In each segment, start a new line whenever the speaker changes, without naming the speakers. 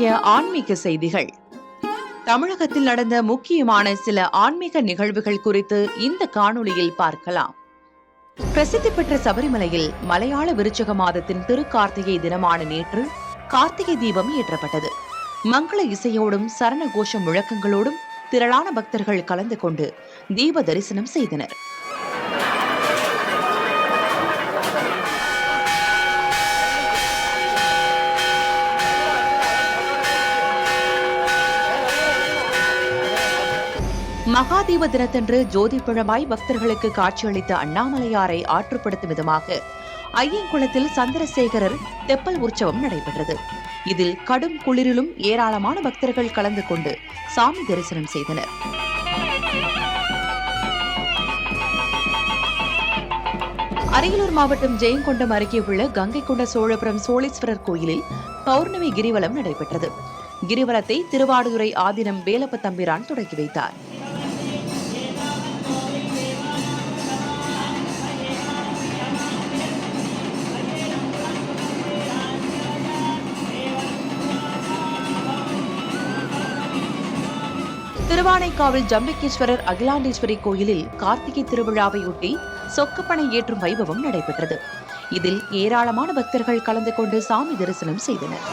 இன்றைய ஆன்மீக செய்திகள். தமிழகத்தில் நடந்த முக்கியமான சில ஆன்மீக நிகழ்வுகள் குறித்து இந்த காணொளியில் பார்க்கலாம். பிரசித்தி பெற்ற சபரிமலையில் மலையாள விருச்சக மாதத்தின் திருக்கார்த்திகை தினமான நேற்று கார்த்திகை தீபம் ஏற்றப்பட்டது. மங்கள இசையோடும் சரண கோஷ முழக்கங்களோடும் திரளான பக்தர்கள் கலந்து கொண்டு தீப தரிசனம் செய்தனர். மகாதீப தினத்தன்று ஜோதிப்பழமாய் பக்தர்களுக்கு காட்சியளித்த அண்ணாமலையாரை ஆற்றுப்படுத்தும் விதமாக ஐயங்குளத்தில் சந்திரசேகரர் தெப்பல் உற்சவம் நடைபெற்றது. இதில் கடும் குளிரிலும் ஏராளமான பக்தர்கள் கலந்து கொண்டு சாமி தரிசனம் செய்தனர். அரியலூர் மாவட்டம் ஜெயங்கொண்டம் அருகே உள்ள கங்கை கொண்ட சோழபுரம் சோழீஸ்வரர் கோயிலில் பௌர்ணமி கிரிவலம் நடைபெற்றது. கிரிவலத்தை திருவாடுதுறை ஆதினம் வேலப்ப தம்பிரான் தொடங்கி வைத்தார். திருவானைக்காவில் ஜம்பக்கேஸ்வரர் அகிலாண்டேஸ்வரி கோயிலில் கார்த்திகை திருவிழாவையொட்டி சொக்கப்பனை ஏற்றும் வைபவம் நடைபெற்றது. இதில் ஏராளமான பக்தர்கள் கலந்து கொண்டு சாமி தரிசனம் செய்தனர்.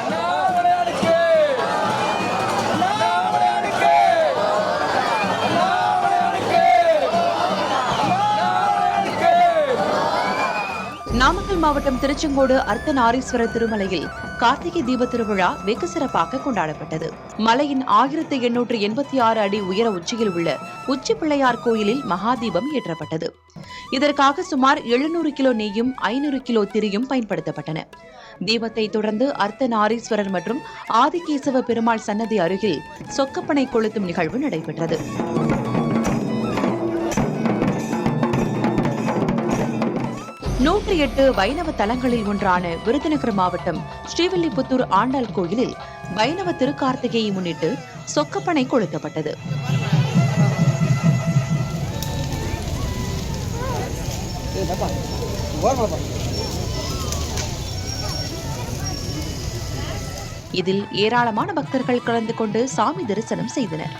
நாமக்கல் மாவட்டம் திருச்செங்கோடு அர்த்தநாரீஸ்வரர் திருமலையில் கார்த்திகை தீப திருவிழா வெகு சிறப்பாக கொண்டாடப்பட்டது. மலையின் ஆயிரத்தி எண்ணூற்று எண்பத்தி ஆறு அடி உயர உச்சியில் உள்ள உச்சி பிள்ளையார் கோயிலில் மகாதீபம் ஏற்றப்பட்டது. இதற்காக சுமார் எழுநூறு கிலோ நெய்யும் ஐநூறு கிலோ திரியும் பயன்படுத்தப்பட்டன. தீபத்தை தொடர்ந்து அர்த்தநாரீஸ்வரர் மற்றும் ஆதிகேசவ பெருமாள் சன்னதி அருகில் சொக்கப்பனை கொளுத்தும் நிகழ்வு நடைபெற்றது. நூற்றி எட்டு வைணவ தலங்களில் ஒன்றான விருதுநகர் மாவட்டம் ஸ்ரீவில்லிபுத்தூர் ஆண்டாள் கோயிலில் வைணவ திருக்கார்த்திகையை முன்னிட்டு சொக்கப்பனை கொளுத்தப்பட்டது. இதில் ஏராளமான பக்தர்கள் கலந்து கொண்டு சாமி தரிசனம் செய்தனர்.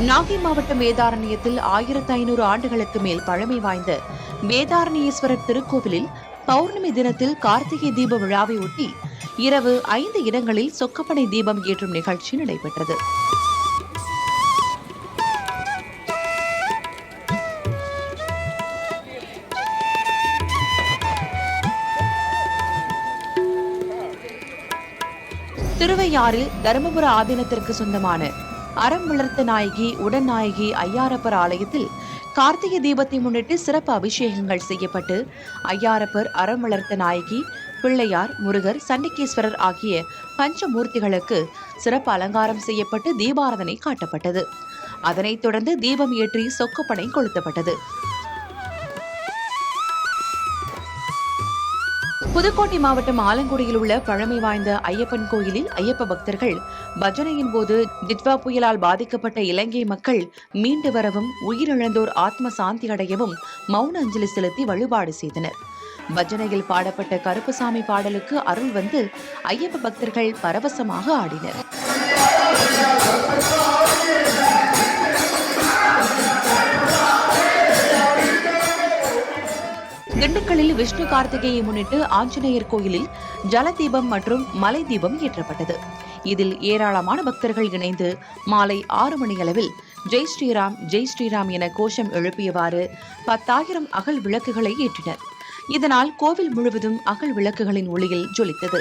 நாகை மாவட்டம் வேதாரண்யத்தில் ஆயிரத்து ஐநூறு ஆண்டுகளுக்கு மேல் பழமை வாய்ந்த வேதாரண்யேஸ்வரர் திருக்கோவிலில் பௌர்ணமி தினத்தில் கார்த்திகை தீப விழாவை ஒட்டி இரவு ஐந்து இடங்களில் சொக்கப்பனை தீபம் ஏற்றும் நிகழ்ச்சி நடைபெற்றது. திருவையாறில் தருமபுர ஆதீனத்திற்கு சொந்தமான அறம் வளர்த்த நாயகி உடன் நாயகி ஐயாரப்பர் ஆலயத்தில் கார்த்திகை தீபத்தை முன்னிட்டு சிறப்பு அபிஷேகங்கள் செய்யப்பட்டு ஐயாரப்பர் அறம் வளர்த்த நாயகி பிள்ளையார் முருகர் சண்டிகேஸ்வரர் ஆகிய பஞ்சமூர்த்திகளுக்கு சிறப்பு அலங்காரம் செய்யப்பட்டு தீபாரதனை காட்டப்பட்டது. அதனைத் தொடர்ந்து தீபம் ஏற்றி சொக்கப்பனை கொளுத்தப்பட்டது. புதுக்கோட்டை மாவட்டம் ஆலங்குடியில் உள்ள பழமை வாய்ந்த ஐயப்பன் கோயிலில் ஐயப்ப பக்தர்கள் பஜனையின் போது டிட்வா புயலால் பாதிக்கப்பட்ட இலங்கை மக்கள் மீண்டு வரவும் உயிரிழந்தோர் ஆத்ம சாந்தி அடையவும் மௌன அஞ்சலி செலுத்தி வழிபாடு செய்தனர். பஜனையில் பாடப்பட்ட கருப்புசாமி பாடலுக்கு அருள் வந்து ஐயப்ப பக்தர்கள் பரவசமாக ஆடினர். திண்டுக்கல்லில் விஷ்ணு கார்த்திகையை முன்னிட்டு ஆஞ்சநேயர் கோயிலில் ஜலதீபம் மற்றும் மலை தீபம் ஏற்றப்பட்டது. இதில் ஏராளமான பக்தர்கள் இணைந்து மாலை ஆறு மணியளவில் ஜெய் ஸ்ரீராம் ஜெய் ஸ்ரீராம் என கோஷம் எழுப்பியவாறு பத்தாயிரம் அகல் விளக்குகளை ஏற்றினர். இதனால் கோவில் முழுவதும் அகல் விளக்குகளின் ஒளியில் ஜொலித்தது.